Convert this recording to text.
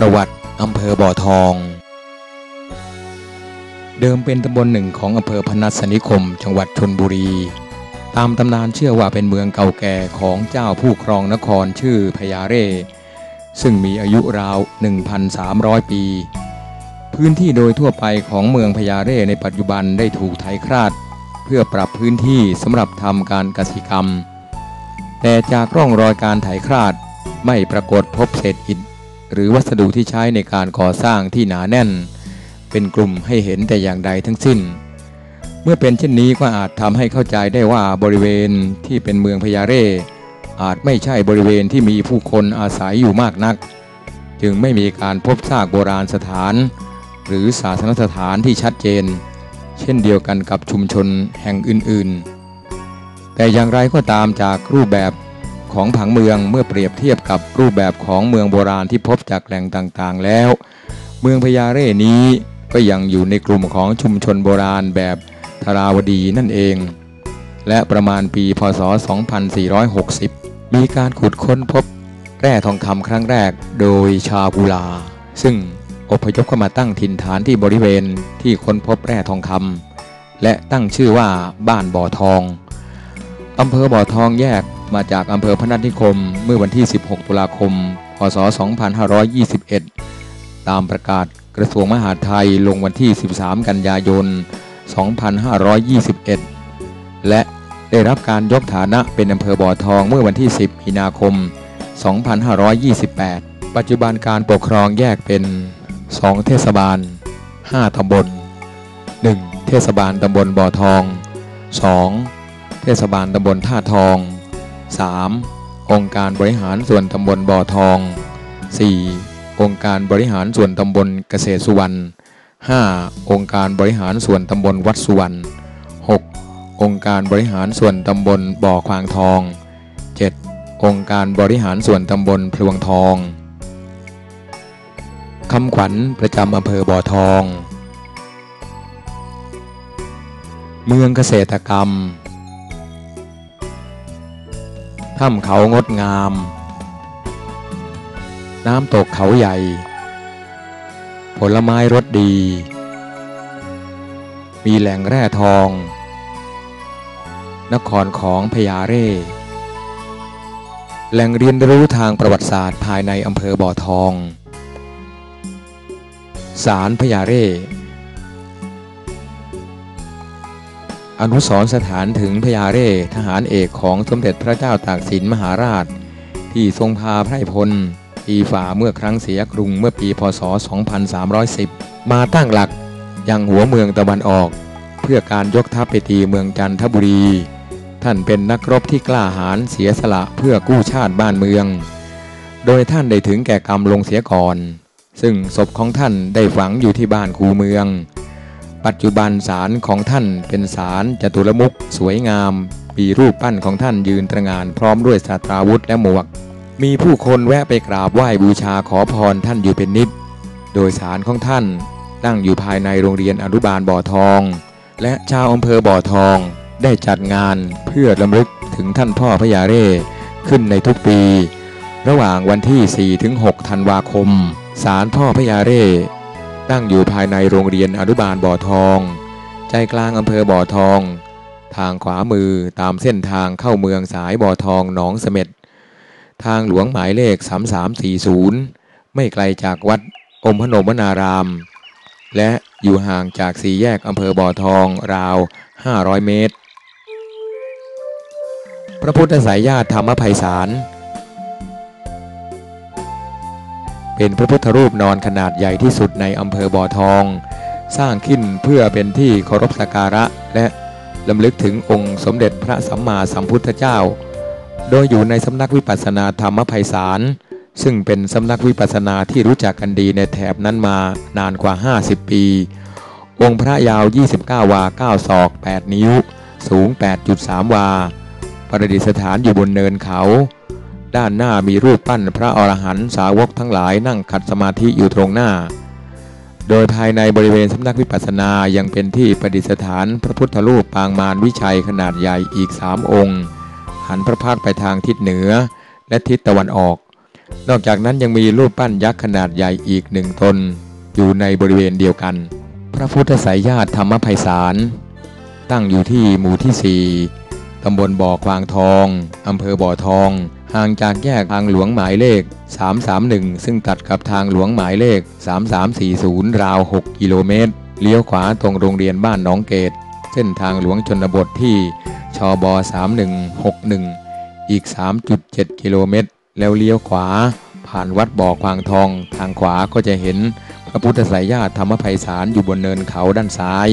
ประวัติอำเภอบ่อทอง เดิมเป็นตำบลหนึ่งของอำเภอพนัสนิคม จังหวัดชนบุรี ตามตำนานเชื่อว่าเป็นเมืองเก่าแก่ของเจ้าผู้ครองนครชื่อพญาเร่ ซึ่งมีอายุราว 1,300 ปี พื้นที่โดยทั่วไปของเมืองพญาเร่ในปัจจุบันได้ถูกไถคราด เพื่อปรับพื้นที่สำหรับทำการกษตรกรรม แต่จากร่องรอยการไถคราดไม่ปรากฏพบเศษอิฐ หรือวัสดุที่ใช้ในการก่อสร้างที่หนาแน่น เป็นกลุ่มให้เห็นแต่อย่างใดทั้งสิ้น เมื่อเป็นเช่นนี้ก็อาจทำให้เข้าใจได้ว่าบริเวณที่เป็นเมืองพญาเร่อาจไม่ใช่บริเวณที่มีผู้คนอาศัยอยู่มากนัก จึงไม่มีการพบซากโบราณสถาน หรือศาสนสถานที่ชัดเจน เช่นเดียวกันกับชุมชนแห่งอื่นๆ แต่อย่างไรก็ตามจากรูปแบบ ของผังเมืองเมื่อเปรียบเทียบกับรูปแบบของเมืองโบราณที่พบจากแหล่งต่างๆ แล้ว เมืองพญาเร่นี้ก็ยังอยู่ในกลุ่มของชุมชนโบราณแบบธราวดีนั่นเอง และประมาณปีพศ 2460 มีการขุดค้นพบแร่ทองคำครั้งแรกโดยชาวกุลา ซึ่งอพยพเข้ามาตั้งถิ่นฐานที่บริเวณที่ค้นพบแร่ทองคำและตั้งชื่อว่าบ้านบ่อทองอำเภอบ่อทองแยก มาจากอำเภอพนัสนิคม เมื่อวันที่ 16 ตุลาคม พศ 2521 ตามประกาศกระทรวงมหาดไทยลงวันที่ 13 กันยายน 2521 และได้รับการยกฐานะเป็นอำเภอบ่อทองเมื่อวันที่ 10 มีนาคม 2528 ปัจจุบันการปกครองแยกเป็น 2 เทศบาล 5 ตำบล 1. เทศบาลตำบลบ่อทอง 2. เทศบาลตำบลท่าทอง 3. องค์การบริหารส่วนตำบลบ่อทอง 4. องค์การบริหารส่วนตำบลเกษตรสุวรรณ 5. องค์การบริหารส่วนตำบลวัดสุวรรณ 6. องค์การบริหารส่วนตำบลบ่อควางทอง 7. องค์การบริหารส่วนตำบลพลวงทองคำขวัญประจำอำเภอบ่อทอง เมืองเกษตรกรรม ถ้ำเขางดงาม น้ำตกเขาใหญ่ ผลไม้รสดี มีแหล่งแร่ทอง นครของพญาเร่ แหล่งเรียนรู้ทางประวัติศาสตร์ภายในอำเภอบ่อทองศาลพญาเร่ อนุสรสถานถึงพญาเร่ทหารเอกของสมเด็จพระเจ้าตากสินมหาราช ที่ทรงพาไพรพลตีฝ่าเมื่อครั้งเสียกรุงเมื่อปีพศ 2310 มาตั้งหลักยังหัวเมืองตะวันออก เพื่อการยกทัพไปตีเมืองจันทบุรี ท่านเป็นนักรบที่กล้าหาญเสียสละเพื่อกู้ชาติบ้านเมือง โดยท่านได้ถึงแก่กรรมลงเสียก่อน ซึ่งศพของท่านได้ฝังอยู่ที่บ้านคูเมือง ปัจจุบันศาลของท่านเป็นศาลจตุรมุขสวยงาม มีรูปปั้นของท่านยืนตระหงานพร้อมด้วยสตราวุธและหมวก มีผู้คนแวะไปกราบไหว้บูชาขอพรท่านอยู่เป็นนิด โดยศาลของท่านตั้งอยู่ภายในโรงเรียนอนุบาลบ่อทอง และชาวอำเภอบ่อทองได้จัดงานเพื่อรำลึกถึงท่านพ่อพญาเร่ขึ้นในทุกปี ระหว่างวันที่ 4-6 ธันวาคม ศาลพ่อพญาเร่ ตั้งอยู่ภายในโรงเรียนอนุบาลบ่อทอง ใจกลางอำเภอบ่อทอง ทางขวามือตามเส้นทางเข้าเมืองสายบ่อทองหนองเสม็ด ทางหลวงหมายเลข 3340 ไม่ไกลจากวัดอมพนมวนาราม และอยู่ห่างจากสี่แยกอำเภอบ่อทองราว 500 เมตร พระพุทธสายญาติธรรมไพศาล เป็นพระพุทธรูปนอนขนาดใหญ่ที่สุดในอำเภอบ่อทอง สร้างขึ้นเพื่อเป็นที่เคารพสักการะและลำลึกถึงองค์สมเด็จพระสัมมาสัมพุทธเจ้า โดยอยู่ในสำนักวิปัสสนาธรรมไพศาลซึ่งเป็นสำนักวิปัสสนาที่รู้จักกันดีในแถบนั้นมานานกว่า 50 ปี องค์พระยาว 29 วา 9 ศอก 8 นิ้ว สูง 8.3 วา ประดิษฐานอยู่บนเนินเขา ด้านหน้ามีรูปปั้นพระอรหันต์สาวกทั้งหลายนั่งขัดสมาธิอยู่ตรงหน้า โดยภายในบริเวณสำนักวิปัสสนายังเป็นที่ประดิษฐานพระพุทธรูปปางมารวิชัยขนาดใหญ่อีกสามองค์ หันพระพักไปทางทิศเหนือและทิศตะวันออก นอกจากนั้นยังมีรูปปั้นยักษ์ขนาดใหญ่อีกหนึ่งตน อยู่ในบริเวณเดียวกัน พระพุทธสายญาติธรรมไพศาลตั้งอยู่ที่หมู่ที่4ตำบลบ่อควางทอง อำเภอบ่อทอง ห่างจากแยกทางหลวงหมายเลข 331 ซึ่งตัดกับทางหลวงหมายเลข 3340 ราว 6 กิโลเมตร เลี้ยวขวาตรงโรงเรียนบ้านหนองเกต เส้นทางหลวงชนบทที่ชบ 3161 อีก 3.7 กิโลเมตร แล้วเลี้ยวขวา ผ่านวัดบ่อควางทอง ทางขวาก็จะเห็นพระพุทธสายญาติธรรมไพศาลอยู่บนเนินเขาด้านซ้าย